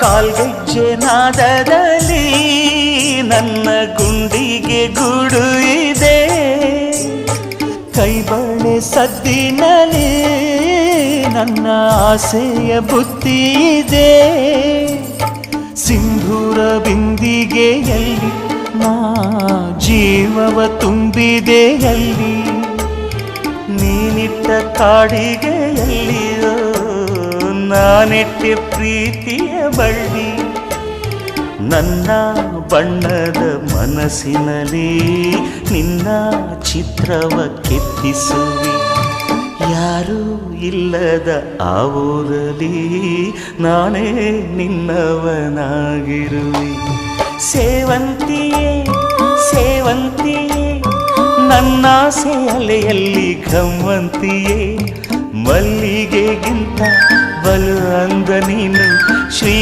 ಕಾಲ್ಗೆಜ್ಜೆ ನಾದದಲ್ಲಿ ನನ್ನ ಗುಂಡಿಗೆ ಗುಡು ಇದೆ. ಕೈಬಳೆ ಸದ್ದಿನಲ್ಲಿ ನನ್ನ ಆಸೆಯ ಬುತ್ತಿ ಇದೆ. ಸಿಂಧೂರ ಬಿಂದಿಗೆಯಲ್ಲಿ ನಾ ಜೀವವ ತುಂಬಿದೆಯಲ್ಲಿ ನೀನಿಟ್ಟ ಕಾಡಿಗೆಯಲ್ಲಿಯೋ ನಾನಿಟ್ಟೆ ಪ್ರೀತಿಯ ಬಳ್ಳಿ, ನನ್ನ ಬಣ್ಣದ ಮನಸ್ಸಿನಲ್ಲಿ ನಿನ್ನ ಚಿತ್ರವ ಕೆತ್ತಿಸುವಿ. ಯಾರೂ ಇಲ್ಲದ ಆ ಊರಲ್ಲಿ ನಾನೇ ನಿನ್ನವನಾಗಿರುವೆ. ಸೇವಂತಿಯೇ ಸೇವಂತಿಯೇ ನನ್ನ ಸೇಲೆಯಲ್ಲಿ ಗಮ್ಮಂತಿಯೇ ಮಲ್ಲಿಗೆಗಿಂತ బలు అందనీను శ్రీ